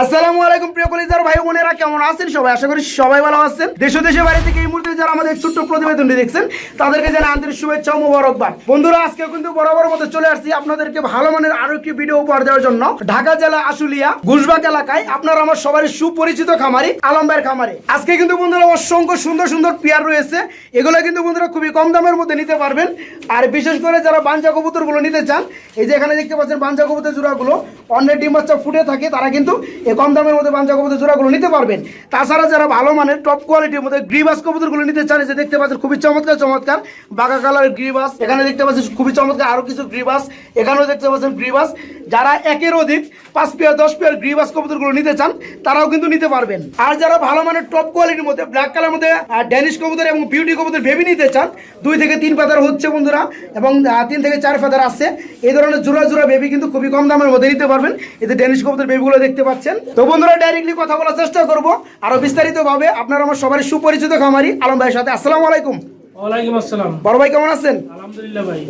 আসসালামু আলাইকুম প্রিয় কলিজার ভাই বোনেরা, কেমন আছেন সবাই? আশা করি সবাই ভালো আছেন। দেশ দেশের বাইরে থেকে এই মুহূর্তে যারা আমাদের ছোট্ট প্রতিবেদনটি দেখছেন, তাদেরকে জানাই আন্তরিক শুভেচ্ছা ও মোবারকবাদ। বন্ধুরা আজকে কিন্তু বরাবর মতো চলে আসছি আপনাদেরকে ভালো মানের আরও একটি ভিডিও উপহার দেওয়ার জন্য। ঢাকা জেলা আশুলিয়া গুলবাগ এলাকায় আপনারা আমার সবারই সুপরিচিত খামারি আলম ভাইয়ের খামারে। আজকে কিন্তু বন্ধুরা অসংখ্য সুন্দর সুন্দর পেয়ার রয়েছে। এগুলো কিন্তু বন্ধুরা খুবই কম দামের মধ্যে নিতে পারবেন। আর বিশেষ করে যারা বাঞ্জা কবুতরগুলো নিতে চান, এই যে এখানে দেখতে পাচ্ছেন বাঞ্জা কবুতর জোড়াগুলো, অন্যের ডিম বাচ্চা ফুটে থাকে, তারা কিন্তু এই কম দামের মধ্যে বাঞ্জা কবুতর জোড়াগুলো নিতে পারবেন। তাছাড়া যারা ভালো মানের টপ কোয়ালিটির মধ্যে গ্রিবাস কবুতরগুলো নিতে চান যে দেখতে পাচ্ছেন, খুবই চমৎকার চমৎকার। বাঘা কালার গ্রিবাস, এখানে দেখতে পাচ্ছেন, খুবই চমৎকার আরও কিছু গ্রিবাস, এখানেও দেখতে পাচ্ছেন গ্রিবাস। যারা একের অধিক, পাঁচ পেয়ার দশ পেয়ার গ্রিবাস কবুতরগুলো নিতে চান, তারাও কিন্তু নিতে পারবেন। আর যারা ভালো মানের টপ কোয়ালিটির মধ্যে ব্ল্যাক কালার মধ্যে ড্যানিশ কবুতর এবং বিউটি কবুতর ভেবে নিতে চান, দুই থেকে তিন পাতার হচ্ছে বন্ধুরা, এবং তিন থেকে চার পাতার আসছে এই ধরনের জোড়া জোড়া বেবি কিন্তু খুবই কম দামের মধ্যে নিতে পারবেন। যে ড্যানিশ কবুতর বেবিগুলো দেখতে পাচ্ছেন তো বন্ধুরা ডাইরেক্টলি কথা বলার চেষ্টা করব। আরও বিস্তারিতভাবে আপনারা আমার সবারই সুপরিচিত খামারি আলম ভাইয়ের সাথে। আসসালামু আলাইকুম। ওয়ালাইকুম আসসালাম। বড় ভাই কেমন আছেন? আলহামদুলিল্লাহ ভাই।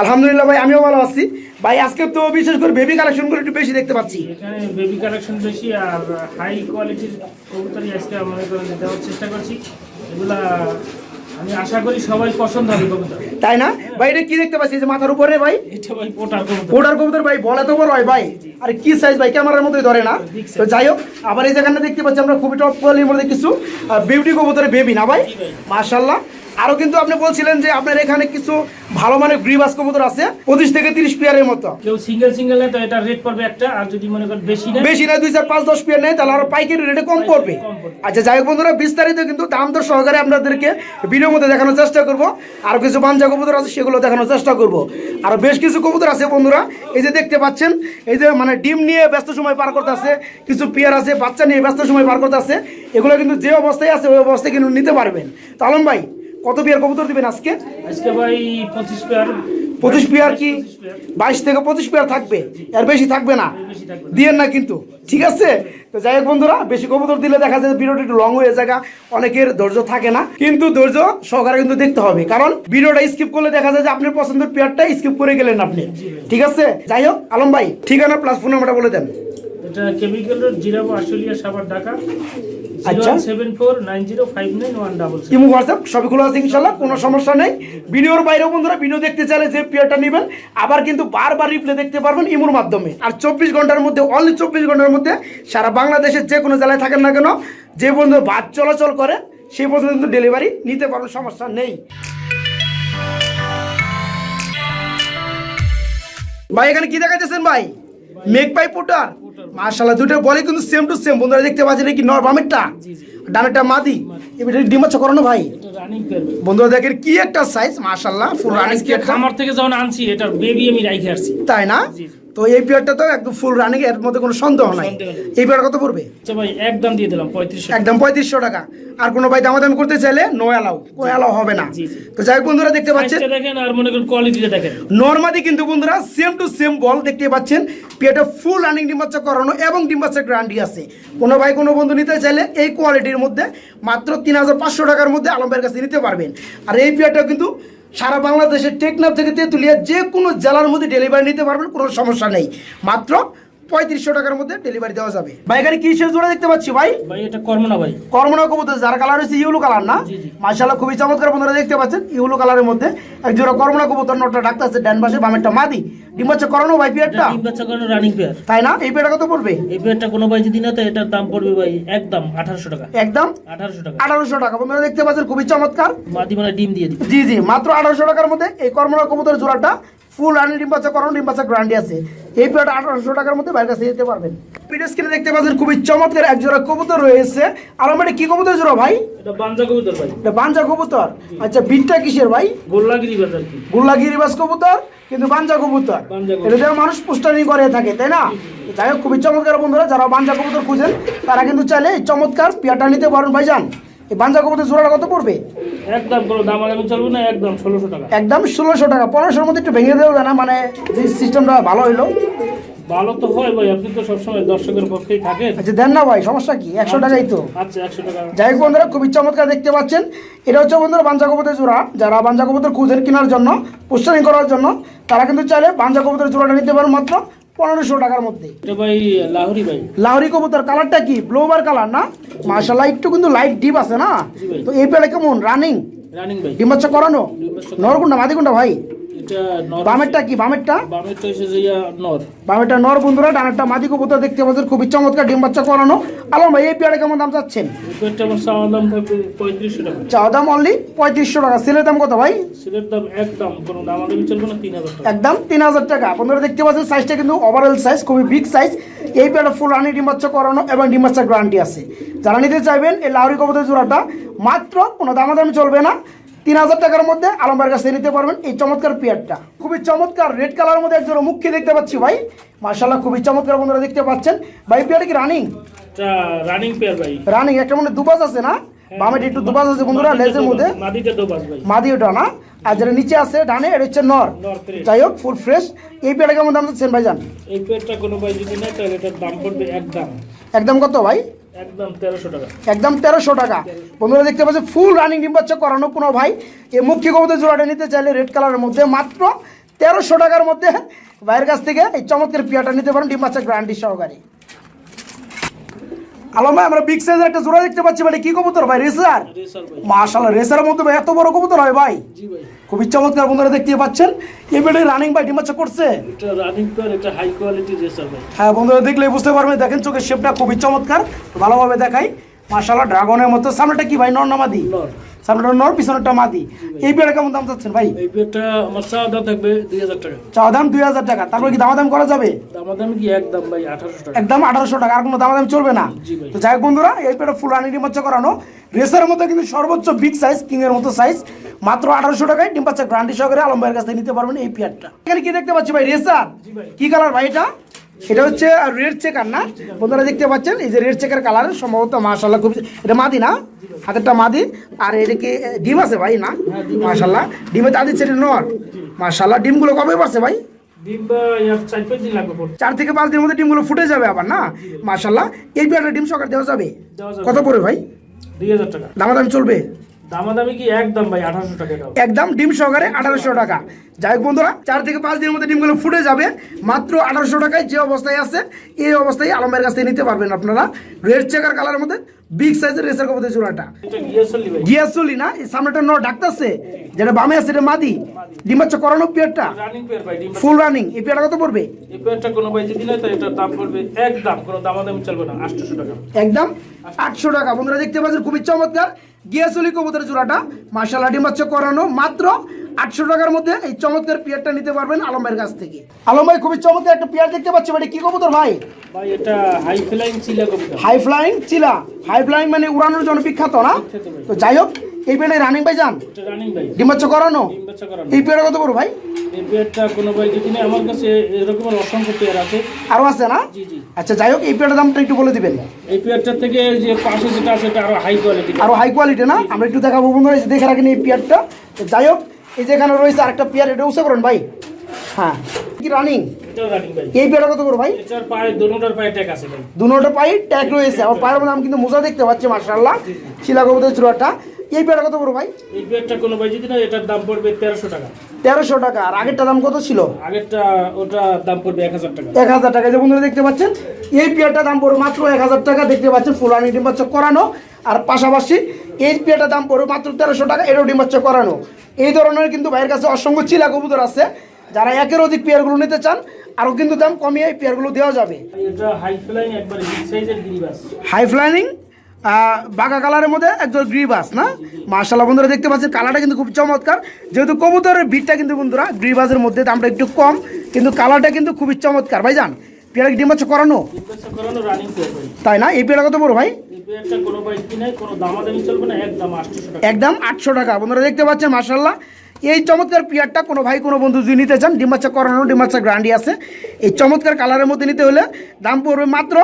আলহামদুলিল্লাহ ভাই আমিও ভালো আছি। ভাই আজকে তো বিশেষ করে বেবি কালেকশনগুলো একটু বেশি দেখতে পাচ্ছি। এখানে বেবি কালেকশন বেশি আর হাই কোয়ালিটির কবুতরই আজকে করেন দেওয়ার চেষ্টা করছি। এগুলা আমি আশা করি সবাই পছন্দ হবে কবুতর তাই না? ভাই এটা কি দেখতে পাচ্ছি? যে মাথার উপরে ভাই। এটা ভাই পোটার কবুতর ভাই বলে তো বড় হয় ভাই আর কি সাইজ ভাই ক্যামেরার মধ্যে ধরে না? তো যাই হোক আবার এই জায়গাটা দেখতে পাচ্ছি আমরা খুবই টপ কোয়ালিটির মধ্যে কিছু বিউটি কবুতরের বেবি না ভাই? মাশাল্লাহ আরও কিন্তু আপনি বলছিলেন যে আপনার এখানে কিছু ভালো মানের গ্রিবাস কবুতর আছে পঁচিশ থেকে তিরিশ পেয়ারের মতো। কেউ সিঙ্গেল সিঙ্গেল নেয় তো এটা রেট পড়বে একটা আর যদি মনে করেন বেশি নেয় বেশি না দুই চার পাঁচ দশ পেয়ার নেই তাহলে আরও পাইকারি রেটে কম পড়বে। আচ্ছা যাই হোক বন্ধুরা বিস্তারিত কিন্তু দাম দর সহকারে আপনাদেরকে ভিডিওর মধ্যে দেখানোর চেষ্টা করব। আর কিছু বাঞ্জা কবুতর আছে সেগুলো দেখানোর চেষ্টা করব। আর বেশ কিছু কবুতর আছে বন্ধুরা এই যে দেখতে পাচ্ছেন এই যে মানে ডিম নিয়ে ব্যস্ত সময় পার করতে আছে কিছু পেয়ার আছে বাচ্চা নিয়ে ব্যস্ত সময় পার করতে আছে এগুলো কিন্তু যে অবস্থায় আছে ওই অবস্থায় কিন্তু নিতে পারবেন। তো আলম ভাই কত পেয়ার কবুতর দিবেন আজকে? আজকে ভাই পঁচিশ পেয়ার। পঁচিশ পেয়ার কি। বাইশ থেকে পঁচিশ পেয়ার থাকবে। এর বেশি থাকবে না। দিয়েন না কিন্তু। ঠিক আছে? তো যাই হোক বন্ধুরা বেশি কবুতর দিলে দেখা যায় ভিডিওটা একটু লং হয়ে যায়। অনেকের ধৈর্য থাকে না। কিন্তু ধৈর্য সহকারে কিন্তু দেখতে হবে। কারণ ভিডিওটা স্কিপ করলে দেখা যায় যে আপনার পছন্দের পেয়ারটা স্কিপ করে গেলেন আপনি। ঠিক আছে? যাই হোক আলম ভাই ঠিকানা প্লাস ফোন নাম্বারটা বলে দেন। এটা কেমিক্যাল জিরাবো আশুলিয়া সাবার ঢাকা। আচ্ছা। Seven four nine zero five nine one double imo WhatsApp সবই খোলা আছে ইনশাল্লাহ কোনো সমস্যা নেই। ভিডিওর বাইরেও বন্ধুরা ভিডিও দেখতে চাইলে যে পেয়ারটা নেবেন আবার কিন্তু বারবার রিপ্লে দেখতে পারবেন ইমোর মাধ্যমে। আর চব্বিশ ঘণ্টার মধ্যে অনলি চব্বিশ ঘণ্টার মধ্যে সারা বাংলাদেশের যে কোনো জেলায় থাকেন না কেন যে বন্ধু বাস চলাচল করে সেই পর্যন্ত কিন্তু ডেলিভারি নিতে পারবেন সমস্যা নেই। ভাই এখানে কি দেখাচ্ছেন ভাই? মেঘ পাই পোটার মার্শাল্লাহ দুটো বলে কিন্তু সেম টু সেম বন্ধুরা দেখতে পাচ্ছেন কি নর বামেরটা? ডানেরটা মাদি। এবার ডিমাচ্ছ করানো ভাই? বন্ধুরা দেখেন কি একটা সাইজ মাশাল্লাহ ফুল রানিং খামার থেকে যখন আনছি এটা বেবি আমি রাইখে আসছি। তাই না। তো এই পিয়ারটা তো একদম ফুল রানিং এর মধ্যে কোনো সন্দেহ নাই। এই পিয়ার কত পড়বে? আচ্ছা ভাই একদম দিয়ে দিলাম পঁয়ত্রিশশো একদম পঁয়ত্রিশশো টাকা। আর কোনো ভাই দামাদামি করতে চাইলে নো অ্যালাউ কোনো অ্যালাউ হবে না। তো যাই বন্ধুরা দেখতে পাচ্ছেন। দেখেন আর মনে করেন কোয়ালিটিটা দেখেন। নর্মালি কিন্তু বন্ধুরা সেম টু সেম বল দেখতে পাচ্ছেন। পিয়াটা ফুল রানিং ডিম বাচ্চা করানো এবং ডিম বাচ্চার গ্যারান্টি আছে। কোনো ভাই কোনো বন্ধু নিতে চাইলে এই কোয়ালিটির মধ্যে মাত্র তিন হাজার পাঁচশো টাকার মধ্যে আলমের কাছে নিতে পারবেন। আর এই পিয়াটা কিন্তু সারা বাংলাদেশের টেকনাফ থেকে তেঁতুলিয়া যে কোনো জেলার মধ্যে ডেলিভারি নিতে পারবেন, কোনো সমস্যা নেই। মাত্র পঁয়ত্রিশশো টাকার মধ্যে ডেলিভারি দেওয়া যাবে। ভাই এখানে কিসের জোড়া দেখতে পাচ্ছি ভাই? ভাই এটা কর্ম ভাই। কর্মনা কবুতর যার কালার হচ্ছে ইউলো কালার না। মাশাআল্লাহ খুবই চমৎকার বন্ধুরা দেখতে পাচ্ছেন? ইউলো কালারের মধ্যে এক জোড়া কর্মনা কবুতর নটা ডাক্তার আছে ডান পাশে বামেরটা মাদি। ডিম বাচ্চা করানো ভাই পিয়ারটা ডিম বাচ্চা করানো রানিং পেয়ার তাই না? এই পেয়ারটা কত পড়বে? এই পেয়ারটা কোনো ভাই যদি না তো এটার দাম পড়বে ভাই একদম আঠারোশো টাকা। একদম? আঠারোশো টাকা। আঠারোশো টাকা। বন্ধুরা দেখতে পাচ্ছেন খুবই চমৎকার। মাদি মানে ডিম দিয়ে দিবে। জি জি মাত্র আঠারোশো টাকার মধ্যে এই কর্মনা কবুতর জোড়াটা ফুল রানি ডিম বাচ্চা করানো ডিম বাচ্চা গ্যারান্টি আছে। এই পেয়ারটা আঠারোশো টাকার মধ্যে বাইরের কাছে যেতে পারবেন। ভিডিও স্ক্রিনে দেখতে পাচ্ছেন খুবই চমৎকার এক জোড়া কবুতর রয়েছে। আর আমার কি কবুতর জোড়া ভাই? এটা বাঞ্জা কবুতর ভাই। এটা বাঞ্জা কবুতর? আচ্ছা বিটটা কিসের ভাই? গোল্লাগিরি বাজার আর কি? গুল্লাগিরি বাস কবুতর কিন্তু বাঞ্জা কবুতর। এটা মানুষ পুষ্টানি করে থাকে তাই না? যাই হোক খুবই চমৎকার বন্ধুরা যারা বাঞ্জা কবুতর খুঁজেন তারা কিন্তু চাইলে চমৎকার পিয়াটা নিতে পারেন ভাইজান। এই বাঞ্জা কবুতর জোড়াটা কত পড়বে? একদম কোনো দাম আগামী চলবে না একদম ষোলোশো টাকা। একদম ষোলোশো টাকা। পনেরোশোর মধ্যে একটু ভেঙে দেবে না মানে যে সিস্টেমটা ভালো হইল। ভালো তো হয় ভাই আপনি তো সবসময় দর্শকের পক্ষেই থাকেন। আচ্ছা দেন না ভাই সমস্যা কি? একশো টাকাই তো। আচ্ছা একশো টাকা। যাই হোক বন্ধুরা খুবই চমৎকার দেখতে পাচ্ছেন। এটা হচ্ছে বন্ধুরা বাঞ্জা কবুতর জোড়া। যারা বাঞ্জা কবুতর খুঁজেন কেনার জন্য পুষ্টানি করার জন্য তারা কিন্তু চাইলে বাঞ্জা কবুতর জোড়াটা নিতে পারেন মাত্র পনেরোশো টাকার মধ্যে। ভাই লাহোরি ভাই। লাহরি কবুতর কালারটা কি? ব্লোবার কালার না? মার্শাল্লাহ একটু কিন্তু লাইট ডিপ আছে না? তো এই পেলে কেমন? রানিং রানিং ভাই। ডিম করানো? ডিম বাচ্চা নর কোনটা মাদি কোনটা ভাই? বামেরটা কি বামেরটা? বামেরটা হচ্ছে যে নর বামেরটা নর বন্ধুরা ডানেরটা মাদি কবুতর দেখতে পাচ্ছেন খুবই চমৎকার ডিম বাচ্চা করানো। আলম ভাই এই পেয়ারে কেমন দাম চাচ্ছেন? চাওয়া দাম অনলি পঁয়ত্রিশশো টাকা। সেলের দাম কত ভাই? সিলের দাম একদম কোনো দাম আমাদের চলবে না তিন হাজার টাকা। একদম তিন হাজার টাকা। বন্ধুরা দেখতে পাচ্ছেন সাইজটা কিন্তু ওভারঅল সাইজ খুবই বিগ সাইজ এই পেয়ারটা ফুল রানি ডিম বাচ্চা করানো এবং ডিম গ্যারান্টি আছে। যারা নিতে চাইবেন এই লাউরি কবুতর জোড়াটা মাত্র কোনো দামাদামি চলবে না। তিন হাজার টাকার মধ্যে আলমবার কাছে নিতে পারবেন এই চমৎকার পেয়ারটা। খুবই চমৎকার রেড কালারের মধ্যে একজন মুখকে দেখতে পাচ্ছি ভাই। মার্শাল্লাহ খুবই চমৎকার বন্ধুরা দেখতে পাচ্ছেন। ভাই পেয়ারটা কি রানিং রানিং পেয়ার ভাই। রানিং একটা মানে দুবাজ আছে না? বামে একটু দুবাজ আছে বন্ধুরা লেজের মধ্যে। দোবাস ভাই। মাদি ওটা না? আর যেটা নিচে আছে ডানে এটা হচ্ছে নর। যাই হোক ফুল ফ্রেশ এই পেয়ারটা কেমন দাম চাচ্ছেন ভাইজান? এই পেয়ারটা কোনো ভাই যদি নেয় তাহলে এটার দাম পড়বে একদম। একদম কত ভাই? একদম তেরোশো টাকা। বন্ধুরা দেখতে পাচ্ছেন ফুল রানিং ডিম বাচ্চা করানো কোনো ভাই। এই মুখ্য কবুতর জোড়াটা নিতে চাইলে রেড কালারের মধ্যে মাত্র তেরোশো টাকার মধ্যে ভাইয়ের কাছ থেকে এই চমৎকার পিয়াটা নিতে পারেন ডিম বাচ্চা গ্রান্ডি সহকারে। আলম ভাই আমরা বিগ সাইজের একটা জোড়া দেখতে পাচ্ছি মানে কি কবুতর ভাই? রেসার ভাই মাশাল্লাহ রেসারের মধ্যে ভাই এত বড় কবুতর হয় ভাই। ভাই। খুবই চমৎকার বন্ধুরা দেখতে পাচ্ছেন। এই বেডে রানিং ভাই ডিম বাচ্চা করছে? এটা রানিং পেয়ার এটা হাই কোয়ালিটি রেসার ভাই। হ্যাঁ বন্ধুরা দেখলে বুঝতে পারবেন দেখেন চোখের শেপটা খুবই চমৎকার ভালোভাবে দেখাই। মাশাল্লাহ ড্রাগনের মতো। সামনেটা কি ভাই? নর না মাদি? নর। সামনেটা নর পিছনেরটা মাদি এই কেমন দাম চাচ্ছেন ভাই? এই পেয়ারটা আমার চাওয়া দাম থাকবে দুই হাজার টাকা। চাওয়া দাম দুই হাজার টাকা। তারপর কি দামাদাম করা যাবে? দামাদাম কি একদম ভাই আঠারোশো টাকা। একদম আঠারোশো টাকা। আর কোনো দামাদাম চলবে না। তো যাই বন্ধুরা এই পেয়ারটা ফুল রানি ডিম করানো। রেসারের মধ্যে কিন্তু সর্বোচ্চ বিগ সাইজ কিং এর মতো সাইজ মাত্র আঠারোশো টাকায় ডিম বাচ্চা গ্রান্টি সহকারে আলম ভাইয়ের কাছ থেকে নিতে পারবেন এই পেয়ারটা। এখানে কি দেখতে পাচ্ছি ভাই? রেসার কি কালার ভাই এটা? এটা হচ্ছে রেড চেকার না বন্ধুরা দেখতে পাচ্ছেন এই যে রেড চেকার কালার সম্ভবত মাশাল্লাহ খুব এটা মাদি না হাতেরটা মাদি আর এদিকে ডিম আছে ভাই না? মাশাল্লাহ ডিমে তা দিচ্ছে এটা নর মাশাল্লাহ ডিমগুলো কবে পারছে ভাই? চার থেকে পাঁচ দিনের মধ্যে ডিমগুলো ফুটে যাবে আবার না? মাশাল্লাহ এই পেয়ারটা ডিম সকাল দেওয়া যাবে? দেওয়া যাবে। কত পড়বে ভাই? দুই হাজার টাকা। দামাদামি চলবে? দামাদামি কি একদম ভাই আঠারোশো টাকা একদম ডিম সহকারে আঠারোশো টাকা। যাই হোক বন্ধুরা চার থেকে পাঁচ দিনের মধ্যে ডিমগুলো ফুটে যাবে। মাত্র আঠারোশো টাকায় যে অবস্থায় আছে এই অবস্থায় আলমের কাছ থেকে নিতে পারবেন আপনারা। রেড চেকার কালারের মধ্যে বিগ সাইজের রেসের গিয়াসলি না এই সামনেটা ন ডাকতেছে। যেটা বামে আছে এটা মাদি। করানো পেয়ারটা। ফুল রানিং এই পেয়ারটা কত পড়বে? এই পেয়ারটা কোনো ভাই যদি নেয় তাহলে দাম পড়বে একদম। কোনো দামাদামি চলবে না আটশোশো টাকা। একদম আটশো টাকা। বন্ধুরা দেখতে পাচ্ছেন খুবই চমৎকার। গিয়াসলি কবুতরের জোড়াটা। মার্শাল আর্টি মাছ করানো মাত্র আটশো টাকার মধ্যে এই চমৎকার পিয়ারটা নিতে পারবেন আলমের কাছ থেকে। আলম ভাই খুবই চমৎকার একটা পিয়ার দেখতে পাচ্ছি ভাই। কি কবুতর ভাই? ভাই এটা হাই ফ্লাইং চিলা হাই ফ্লাইং চিলা হাই ফ্লাইং মানে উড়ানোর জন্য বিখ্যাত না? তো যাই হোক এই পেয়ারে রানিং ভাই যান? রানিং ভাই। ডিম বাচ্চা করানো? এই পেয়ারে কত বড় ভাই? এই পেয়ারটা কোনো ভাই আমার কাছে এরকম অসংখ্য পেয়ার আছে। আরও আছে না? জি জি। আচ্ছা যাই হোক এই পেয়ারের দামটা একটু বলে দিবেন। এই পেয়ারটার থেকে যে পাশে যেটা আছে এটা আরও হাই কোয়ালিটি আরও হাই কোয়ালিটি না? আমরা একটু দেখাবো বন্ধুরা এই যে দেখে রাখেন এই পেয়ারটা। তো যাই হোক এই যে এখানে রয়েছে আরেকটা পেয়ার এটা উৎসব করেন ভাই। হ্যাঁ কি রানিং এটাও রানিং ভাই। এই পেয়ারটা কত বড় ভাই? এটার পায়ে পায়ে ট্যাগ আছে পাই ট্যাগ রয়েছে। আমার পায়ের মধ্যে আমি কিন্তু মোজা দেখতে পাচ্ছি মার্শাল্লাহ শিলা কবুতর চূড়াটা। এই পেয়ারটা কত বড় ভাই? এই পেয়ারটা কোনো ভাই যদি নেয় এটার দাম পড়বে তেরোশো টাকা। তেরোশো টাকা। আর আগেরটা দাম কত ছিল? আগেরটা ওটা দাম পড়বে এক হাজার টাকা। এক হাজার টাকা। যে বন্ধুরা দেখতে পাচ্ছেন এই পেয়ারটার দাম পড়বে মাত্র এক হাজার টাকা। দেখতে পাচ্ছেন ফুলানি ডিম বাচ্চা করানো। আর পাশাপাশি এই পেয়ারটার দাম পড়বে মাত্র তেরোশো টাকা এটাও ডিম বাচ্চা করানো। এই ধরনের কিন্তু ভাইয়ের কাছে অসংখ্য চিলা কবুতর আছে। যারা একের অধিক পেয়ারগুলো নিতে চান আরও কিন্তু দাম কমিয়ে এই পেয়ারগুলো দেওয়া যাবে। হাই ফ্লাইং বাঁকা কালারের মধ্যে একদম গ্রিবাস না? মার্শাল্লাহ বন্ধুরা দেখতে পাচ্ছেন কালারটা কিন্তু খুব চমৎকার। যেহেতু কবুতরের ভিড়টা কিন্তু বন্ধুরা গ্রিবাসের মধ্যে দামটা একটু কম কিন্তু কালারটা কিন্তু খুবই চমৎকার। ভাই যান পেয়ারা ডিম বাচ্চা করানো? তাই না? এই পেয়ারা কত বড় ভাই? একদম আটশো টাকা। বন্ধুরা দেখতে পাচ্ছেন মার্শাল্লাহ এই চমৎকার পিয়ারটা কোনো ভাই কোনো বন্ধু যদি নিতে চান ডিম বাচ্চা করানো ডিম বাচ্চা গ্রান্ডি আছে এই চমৎকার কালারের মধ্যে নিতে হলে দাম পড়বে মাত্র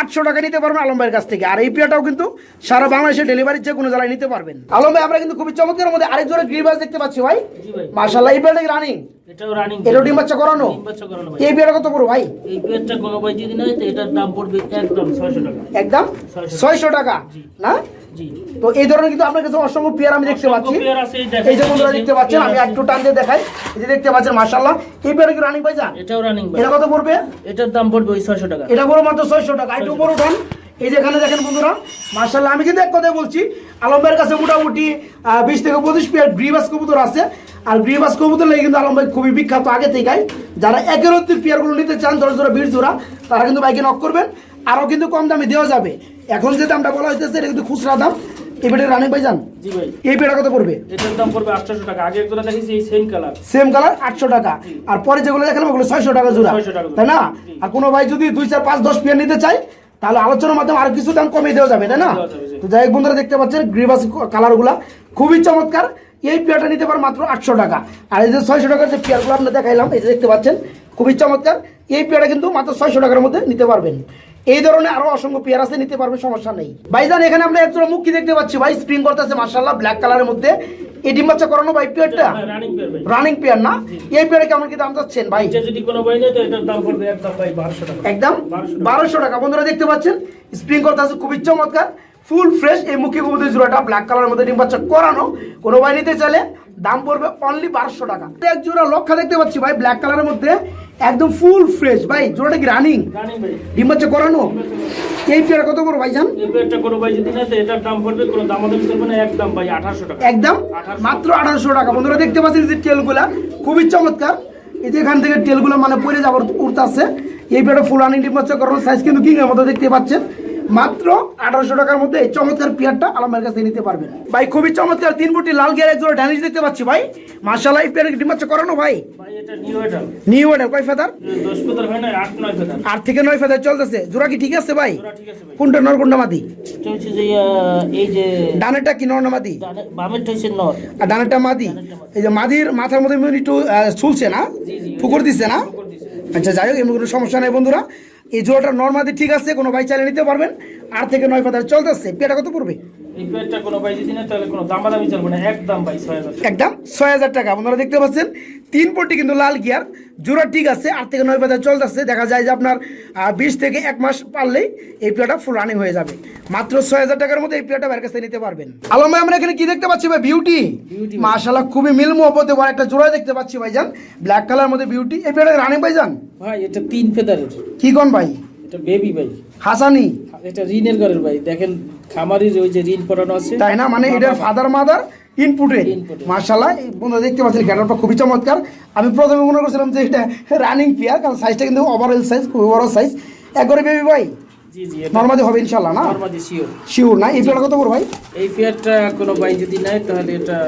আটশো টাকা নিতে পারবেন আলম ভাইয়ের কাছ থেকে। আর এই পিয়াটাও কিন্তু সারা বাংলাদেশে ডেলিভারি যে কোনো জেলায় নিতে পারবেন। আলম ভাই আমরা কিন্তু খুবই চমৎকার মধ্যে আরেক জোরে গ্রিবাস দেখতে পাচ্ছি ভাই। মার্শাল্লাহ এই পিয়ারটা রানিং এটাও ডিম বাচ্চা করানো? এই কত ভাই? এই পেয়ারটা কোনো ভাই যদি নেয় এটার দাম পড়বে একদম ছয়শো টাকা। একদম ছয়শো। টাকা। না? তো এই ধরনের কিন্তু আপনার কাছে অসংখ্য পেয়ার আমি দেখতে পাচ্ছি। এই যে বন্ধুরা দেখতে পাচ্ছেন আমি একটু টান দিয়ে দেখাই। এই যে দেখতে পাচ্ছেন মাশাআল্লাহ। এই পেয়ারে কি রানিং ভাই যান? এটাও রানিং ভাই। এটা কত পড়বে? এটার দাম পড়বে ওই ছয়শো টাকা। এটা বড় মাত্র ছয়শো টাকা। একটু বড় উঠান। এই যে এখানে দেখেন বন্ধুরা মার্শাল্লাহ আমি কিন্তু এক কথাই বলছি আলম কাছে মোটামুটি বিশ থেকে পঁচিশ পেয়ার গ্রিবাস কবুতর আছে। আর গ্রিবাস কবুতর লাগে কিন্তু আলম ভাই খুবই বিখ্যাত আগে থেকেই। যারা একের অত্তির পেয়ারগুলো নিতে চান দশ জোড়া বিশ জোড়া তারা কিন্তু বাইকে নক করবেন। আরও কিন্তু কম দামে দেওয়া যাবে। এখন যে দামটা বলা হইতেছে এটা কিন্তু খুচরা দাম। এই পেটের রানিং ভাই যান জি ভাই। এই পেটা কত পড়বে? এটার দাম পড়বে আটশোশো টাকা। আগে একজোড়া দেখেছি এই সেম কালার সেম কালার আটশো টাকা। আর পরে যেগুলো দেখালাম ওগুলো ছয়শো টাকা জোড়া। 600 টাকা জোড়া। তাই না? আর কোনো ভাই যদি দুই চার পাঁচ দশ পেয়ার নিতে চায় তাহলে আলোচনার মাধ্যমে আর কিছু দাম কমিয়ে দেওয়া যাবে তাই না। তো যাই বন্ধুরা দেখতে পাচ্ছেন গ্রিবাস কালারগুলা খুবই চমৎকার। এই পেয়ারটা নিতে পারেন মাত্র আটশো টাকা। আর এই যে ছয়শো টাকার যে পেয়ারগুলো আপনি দেখাইলাম এই যে দেখতে পাচ্ছেন খুবই চমৎকার। এই পেয়ারটা কিন্তু মাত্র ছয়শো টাকার মধ্যে নিতে পারবেন। এই ধরনের আরও অসংখ্য পেয়ার আছে নিতে পারবে সমস্যা নেই। ভাইজান এখানে আমরা একটা মুখি দেখতে পাচ্ছি? ভাই স্প্রিং করতেছে মার্শাল্লাহ ব্ল্যাক কালারের মধ্যে। এই ডিম বাচ্চা করানো ভাই পেয়ারটা রানিং পেয়ার না? এই পেয়ারে কেমন কি দাম চাচ্ছেন ভাই? যদি কোনো ভাই নেই তো এটার দাম পড়বে একদম ভাই বারোশো টাকা। একদম? 1200 টাকা। বন্ধুরা দেখতে পাচ্ছেন? স্প্রিং করতেছে খুবই চমৎকার। ফুল ফ্রেশ এই মুখী কবুতর জোড়াটা ব্ল্যাক কালারের মধ্যে ডিম বাচ্চা করানো কোনো ভাই নিতে চাইলে দাম পড়বে অনলি বারোশো টাকা। এক জোড়া লক্ষা দেখতে পাচ্ছি ভাই ব্ল্যাক কালারের মধ্যে একদম ফুল ফ্রেশ। ভাই জোড়াটা কি রানিং রানিং ডিম বাচ্চা করানো? এই পেয়ারা কত করে ভাই জান এই পেয়ারটা কোনো ভাই যদি নেয় এটার দাম পড়বে কোনো দামাদামি করবে না একদম ভাই আঠারোশো টাকা। একদম? মাত্র আঠারোশো টাকা। বন্ধুরা দেখতে পাচ্ছেন যে টেলগুলা খুবই চমৎকার। এই যে এখান থেকে টেলগুলো মানে পরে যাবার উঠতেছে এই পেটে ফুল আনি ডিম বাচ্চা করানোর সাইজ কিন্তু কিংয়ের মতো দেখতে পাচ্ছেন। মাত্র আঠারোশো টাকার মধ্যে এই চমৎকার পেয়ারটা আলমের কাছে নিতে পারবেন। ভাই খুবই চমৎকার তিন ফুটি লাল গিয়ার এক জোড়া ড্যানিশ দেখতে পাচ্ছি ভাই। মার্শাল্লাহ এই পেয়ারে ডিম বাচ্চা করানো ভাই? নিউ অর্ডার কয় ফেদার? আট থেকে নয় ফেদার চলতেছে। জোড়া কি ঠিক আছে ভাই? কোনটা নর কোনটা মাদি? এই যে ডানেরটা কি নর না মাদি? আর ডানেরটা মাদি? এই যে মাদির মাথার মধ্যে একটু ঝুলছে না? ফুকুর দিচ্ছে না? আচ্ছা যাই হোক এমন কোনো সমস্যা নেই বন্ধুরা। এই জোড়াটা নর্মালি ঠিক আছে, কোনো ভাই চালিয়ে নিতে পারবেন। আর থেকে নয় পাতার চলতেছে। পেটা কত পড়বে? এই পেয়ারটা কোনো ভাই যদি নেয় তাহলে কোনো দামাদামি চলবে না একদম ভাই ছয় হাজার টাকা। একদম ছয় হাজার টাকা। আপনারা দেখতে পাচ্ছেন তিন পটি কিন্তু লাল গিয়ার জোড়া ঠিক আছে আট থেকে নয় চলতেছে। দেখা যায় যে আপনার বিশ থেকে এক মাস পারলেই এই ফুল রানিং হয়ে যাবে। মাত্র ছয় হাজার টাকার মধ্যে এই প্লেটা বাইরের কাছে নিতে পারবেন। আলম ভাই আমরা এখানে কি দেখতে পাচ্ছি ভাই? বিউটি। মাশাল্লাহ খুবই মিল বড় একটা জোড়া দেখতে পাচ্ছি ভাইজান। ব্ল্যাক কালার মধ্যে বিউটি এই প্লেটা রানিং ভাইজান? ভাই এটা তিন ফেদারের। কি কোন ভাই? এটা বেবি ভাই। হাসানি। এটা ঋণের ঘরের ভাই দেখেন খামারির ওই যে ঋণ পড়ানো আছে। তাই না? মানে এটার ফাদার মাদার ইনপুটে। মার্শাল্লাহ বন্ধু দেখতে পাচ্ছেন গ্যাটারটা খুবই চমৎকার। আমি প্রথমে মনে করছিলাম যে এটা রানিং পেয়ার কারণ সাইজটা কিন্তু ওভারঅল সাইজ খুবই বড় সাইজ একবারে বেবি ভাই নর্মালি হবে ইনশাল্লাহ না? নর্মাদি শিওর শিওর না? এই পেয়ারটা কত বড় ভাই? এই পেয়ারটা কোনো ভাই যদি নেয় তাহলে এটা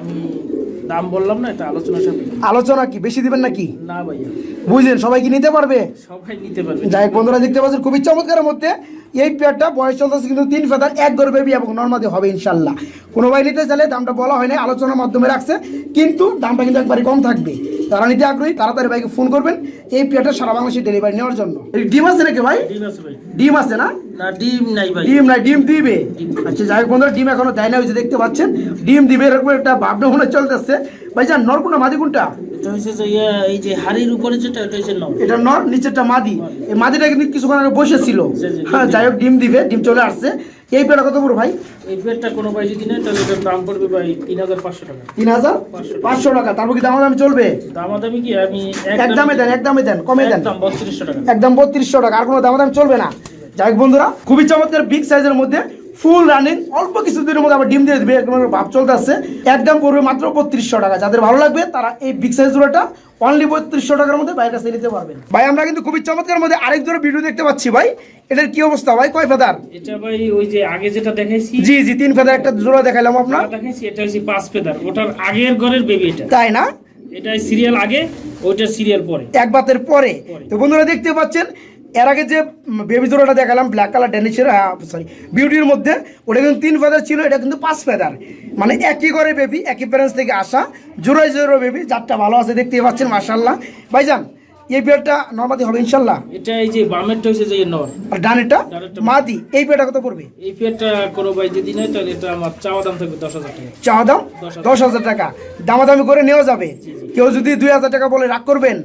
আমি দাম বললাম না এটা আলোচনা আলোচনা কি? বেশি দিবেন নাকি? না ভাইয়া। বুঝলেন সবাই কি নিতে পারবে? সবাই নিতে পারবে। যাই বন্ধুরা দেখতে পাচ্ছেন খুবই চমৎকারের মধ্যে এই পেয়ারটা বয়স চলতেছে কিন্তু তিন ফেদার এক গড় বেবি এবং নর্মাদি হবে ইনশাল্লাহ। কোনো ভাই নিতে চাইলে দামটা বলা হয় না আলোচনার মাধ্যমে রাখছে কিন্তু দামটা কিন্তু একবারই কম থাকবে। যারা নিতে আগ্রহী তাড়াতাড়ি ভাইকে ফোন করবেন এই পেয়ারটা সারা বাংলাদেশে ডেলিভারি নেওয়ার জন্য। ডিম আছে নাকি ভাই। ডিম আছে না? না ডিম নাই ভাই। ডিম নাই ডিম দিবে? আচ্ছা যাই হোক বন্ধুরা ডিম এখনও দেয় না ওই যে দেখতে পাচ্ছেন। ডিম দিবে এরকম একটা ভাবনা মনে চলতেছে। ভাই যান নর কোনটা মাদি কোনটা? এটা হচ্ছে যে এই যে হাড়ির উপরে যেটা এটা হচ্ছে নর। এটা নর নিচেরটা মাদি। এই মাদিটা কিন্তু কিছুক্ষণ আগে বসেছিল। হ্যাঁ যাই হোক ডিম দিবে ডিম চলে আসছে। এই কত ভাই? এই পেয়ারটা কোনো ভাই যদি নেয় তাহলে এটার দাম পড়বে ভাই তিন হাজার পাঁচশো টাকা। তিন হাজার পাঁচশো টাকা। তারপর কি চলবে? দামাদামি কি আমি একদমে দেন একদমে দেন কমে দেন। একদম বত্রিশশো টাকা। একদম বত্রিশশো টাকা আর কোনো দাম দাম চলবে না। যাই হোক বন্ধুরা খুবই চমৎকার বিগ সাইজের মধ্যে ফুল রানিং অল্প কিছুদিনের মধ্যে আবার ডিম দিয়ে দিবে এরকম ভাব চলতে আসছে একদম পড়বে মাত্র বত্রিশশো টাকা। যাদের ভালো লাগবে তারা এই বিগ সাইজ জোড়াটা অনলি বত্রিশশো টাকার মধ্যে বাইরের কাছে নিতে পারবেন। ভাই আমরা কিন্তু খুবই চমৎকার মধ্যে আরেক জোড়া ভিডিও দেখতে পাচ্ছি ভাই। এটার কি অবস্থা ভাই? কয় ফেদার এটা ভাই ওই যে আগে যেটা দেখাইছি জি জি তিন ফেদার একটা জোড়া দেখাইলাম আপনার। দেখাইছি এটা হচ্ছে পাঁচ ফেদার ওটার আগের ঘরের বেবি এটা। তাই না? এটা সিরিয়াল আগে ওইটার সিরিয়াল পরে। এক বাতের পরে। তো বন্ধুরা দেখতে পাচ্ছেন এর আগে যে বেবি জোড়াটা দেখালাম ব্ল্যাক কালার ড্যানিশের সরি বিউটির মধ্যে, ওটা কিন্তু তিন ফেদার ছিল, এটা কিন্তু পাঁচ ফেদার মানে একই করে বেবি একই প্যারেন্টস থেকে আসা, জোড়ায় জোড়ো বেবি যারটা ভালো আছে দেখতে পাচ্ছেন মার্শাল্লাহ ভাইজান এই পেয়ারটা নর্মাদি হবে ইনশাল্লাহ। এটা এই যে বামেরটা হচ্ছে যে নর। আর ডানেরটা? মাদি এই পেয়ারটা কত পড়বে? এই পেয়ারটা কোনো ভাই যদি নেয় তাহলে এটা আমার চাওয়া দাম থাকবে দশ হাজার টাকা। চাওয়া দাম? দশ হাজার। টাকা। দামাদামি করে নেওয়া যাবে। কেউ যদি দুই হাজার টাকা বলে রাগ করবেন।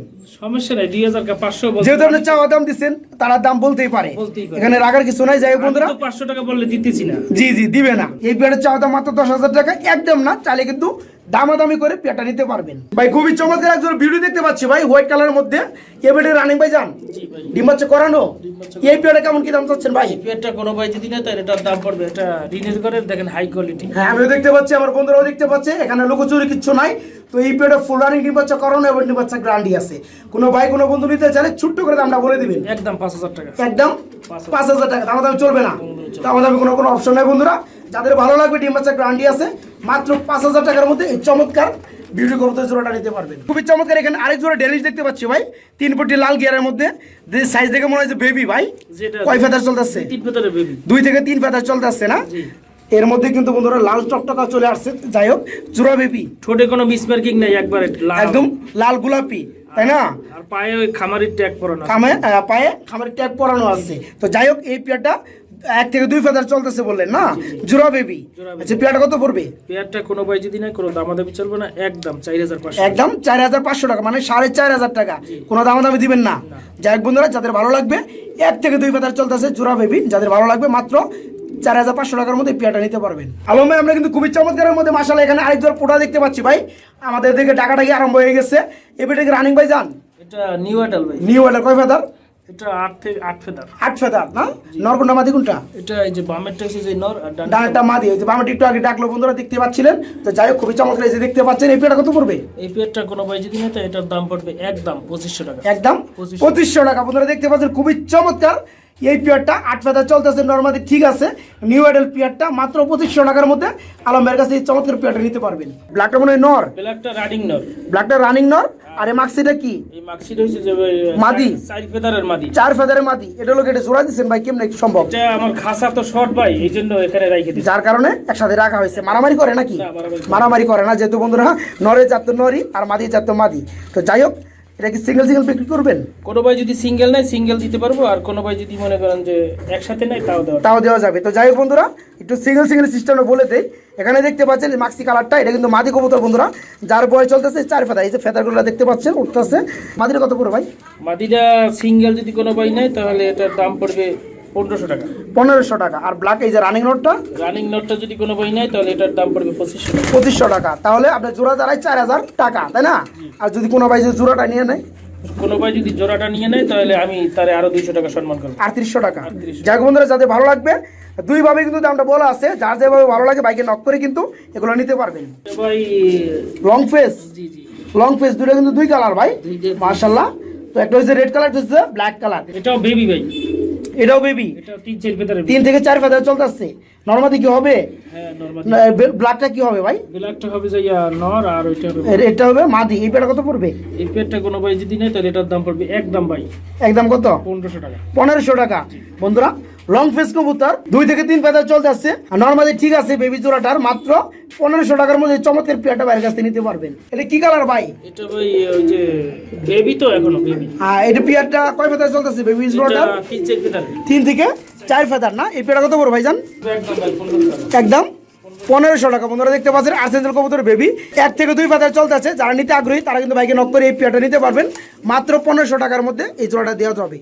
সমস্যা নাই দুই হাজার পাঁচশো যে ধরনের চাওয়া দাম দিচ্ছেন তারা দাম বলতেই পারে। এখানে রাগার কিছু নাই যাই বন্ধুরা। পাঁচশো টাকা বললে দিতেছি না। জি জি দিবে না। এই পেয়ারের চাওয়া দাম মাত্র দশ হাজার টাকা। একদম না চাইলে কিন্তু দামাদামি করে পেয়ারটা নিতে পারবেন। ভাই খুবই চমৎকার একজন ভিডিও দেখতে পাচ্ছি ভাই হোয়াইট কালারের মধ্যে। এ বেডের রানিং ভাই যান? ডিম বাচ্চা করানো? এই পেয়ারে কেমন কি দাম চাচ্ছেন ভাই? এই পেয়ারটা কোনো ভাই যদি নেয় তাহলে এটার দাম পড়বে এটা রিনের করে দেখেন হাই কোয়ালিটি হ্যাঁ আমিও দেখতে পাচ্ছি আমার বন্ধুরাও দেখতে পাচ্ছে এখানে লুকোচুরি কিচ্ছু নাই। তো এই পেয়ারে ফুল রানিং ডিম বাচ্চা করানো এবং ডিম বাচ্চা গ্রান্ডি আছে। কোনো ভাই কোনো বন্ধু নিতে চাইলে ছোট্ট করে দামটা বলে দিবেন। একদম পাঁচ হাজার টাকা। একদম? পাঁচ হাজার। টাকা দাম দামি চলবে না। দাম দামি কোনো কোনো অপশন নাই বন্ধুরা। যাদের ভালো লাগবে ডিম বাচ্চা গ্রান্ডি আছে মাত্র পাঁচ হাজার টাকার মধ্যে এই চমৎকার বিউটি কবুতর জোড়াটা নিতে পারবেন। খুবই চমৎকার এখানে আরেক জোড়া ডেলিশ দেখতে পাচ্ছি ভাই তিন ফুটি লাল গিয়ারের মধ্যে। সাইজ দেখে মনে হচ্ছে বেবি ভাই কয় ফেদার চলতেছে? দুই থেকে তিন ফেদার চলতেছে না? এর মধ্যে কিন্তু বন্ধুরা লাল টকটকা চলে আসছে যাই হোক জোড়া বেবি ঠোঁটে কোনো মিসমার্কিং নাই একবারে একদম লাল গোলাপি তাই না? আর পায়ে ওই খামারির ট্যাগ পরানো খামে পায়ে খামারের ট্যাগ পরানো আছে। তো যাই হোক এই পেয়ারটা এক থেকে দুই ফেদার চলতেছে বললেন না? জোড়া বেবি আচ্ছা পেয়ারটা কত পড়বে? পেয়ারটা কোনো ভাই যদি নেয় কোনো দামাদামি চলবে না একদম চার হাজার পাঁচশো একদম চার হাজার পাঁচশো টাকা মানে সাড়ে চার হাজার টাকা। কোনো দাম দামি দিবেন না। যাই হোক বন্ধুরা যাদের ভালো লাগবে এক থেকে দুই ফেদার চলতেছে জোড়া বেবি যাদের ভালো লাগবে মাত্র চার হাজার পাঁচশো টাকার মধ্যে পেয়াটা নিতে পারবেন। আলম ভাই আমরা কিন্তু খুবই চমৎকারের মধ্যে মাসালা এখানে আরেক জোড়া পোটা দেখতে পাচ্ছি ভাই। আমাদের দিকে ডাকাটাকি আরম্ভ হয়ে গেছে। এবার থেকে রানিং ভাই যান। এটা নিউ আইডাল ভাই। নিউ ওয়াটার কয় ফেদার এটা আট থেকে আট ফেদার। আট ফেদার না? নরকুন্ডা মাদি কোনটা? এটা এই যে বামেরটা হচ্ছে যে নর আর মাদি এই যে একটু আগে ডাকলো বন্ধুরা দেখতে পাচ্ছিলেন? তো যাই হোক খুবই চমৎকার এই যে দেখতে পাচ্ছেন এই পেয়ারটা কত পড়বে? এই পেয়ারটা কোনো ভাই যদি নেয় তো এটার দাম পড়বে একদম পঁচিশশো টাকা। একদম। পঁচিশশো টাকা বন্ধুরা দেখতে পাচ্ছেন খুবই চমৎকার। এই পেয়ারটা আট ফেদার চলতেছে নর্মালি ঠিক আছে। নিউ আইডেল পেয়ারটা মাত্র পঁচিশশো টাকার মধ্যে আলমের কাছে এই চমৎকার পেয়ারটা নিতে পারবেন। ব্ল্যাকটা মনে হয় নর? ব্ল্যাকটা রানিং নর। ব্ল্যাকটা রানিং নর? আর এই মাক্সিটা কি? এই যে মাদি। চার ফেদারের মাদি। চার ফেদারের মাদি। এটা এটা জোড়া ভাই কেমন সম্ভব? এটা আমার খাসা তো শর্ট ভাই এখানে দিচ্ছি যার কারণে একসাথে রাখা হয়েছে। মারামারি করে নাকি? না, মারামারি করে না। মারামারি করে না যেহেতু বন্ধুরা নরে জাত নরি আর মাদি জাত মাদি। তো যাই হোক এটা কি সিঙ্গেল সিঙ্গেল বিক্রি করবেন? কোনো ভাই যদি সিঙ্গেল নেয় সিঙ্গেল দিতে পারব। আর কোনো ভাই যদি মনে করেন যে একসাথে নেয় তাও দেওয়া তাও দেওয়া যাবে। তো যাই হোক বন্ধুরা একটু সিঙ্গেল সিঙ্গেল সিস্টেমে বলে দেই। এখানে দেখতে পাচ্ছেন মাক্সি কালারটা এটা কিন্তু মাদি কবুতর বন্ধুরা। যার বয় চলতেছে চার ফেদা। এই যে ফেদারগুলো দেখতে পাচ্ছেন উঠতেছে। মাদির কত পড়ে ভাই? মাদিটা সিঙ্গেল যদি কোনো ভাই নেয় তাহলে এটার দাম পড়বে পনেরোশো টাকা। পনেরোশো টাকা। আর ব্ল্যাক এই যে রানিং নোটটা রানিং নোটটা যদি কোনো বই নেয় তাহলে এটার দাম পড়বে পঁচিশশো পঁচিশশো টাকা। তাহলে আপনার জোড়া দাঁড়ায় চার হাজার টাকা তাই না? আর যদি কোনো ভাই যে জোড়াটা নিয়ে নেয়? কোনো ভাই যদি জোড়াটা নিয়ে নেয় তাহলে আমি তারে আরও দুইশো টাকা সম্মান করব। আটত্রিশশো টাকা। 3800 যাই বন্ধুরা যাদের ভালো লাগবে দুইভাবে কিন্তু দামটা বলা আছে। যার যেভাবে ভালো লাগে বাইকে নক করে কিন্তু এগুলো নিতে পারবেন। ভাই লং ফেস জি জি। লং ফেস দুটো কিন্তু দুই কালার ভাই মার্শাল্লাহ তো একটা হচ্ছে রেড কালার হচ্ছে ব্ল্যাক কালার এটাও বেবি ভাই এটাও বেবি তিন থেকে চার ফেদার চলতেছে নর্মাদি কি হবে? ব্লাডটা কি হবে ভাই? ব্লাডটা হবে যে নর আর ওইটা হবে এটা হবে মাদি। এই পেটা কত পড়বে? এই পেটটা কোনো ভাই যদি নেয় তাহলে এটার দাম পড়বে একদম ভাই। একদম কত? পনেরোশো টাকা। পনেরোশো টাকা। বন্ধুরা লং ফেস কবুতর দুই থেকে তিন ফেদার চলতে আসছে আর নর্মালি ঠিক আছে বেবি জোড়াটার মাত্র পনেরোশো টাকার মধ্যে চমৎকার পেয়ারটা বাইরের কাছ থেকে নিতে পারবেন। এটা কি কালার ভাই? এটা ভাই ওই যে বেবি তো এখনও বেবি হ্যাঁ এটা পেয়ারটা কয় ফেদার চলতেছে বেবি তিন থেকে চার। ফেদার না? এই পেয়ারটা কত বড় ভাইজান? একদম পনেরোশো টাকা। বন্ধুরা দেখতে পাচ্ছেন আর্সেন্টাল কবুতর বেবি এক থেকে দুই পাতায় চলতে আছে। যারা নিতে আগ্রহী তারা কিন্তু বাইকে নক করে এই পেয়ারটা নিতে পারবেন। মাত্র পনেরোশো টাকার মধ্যে এই জোড়াটা দেওয়া যাবে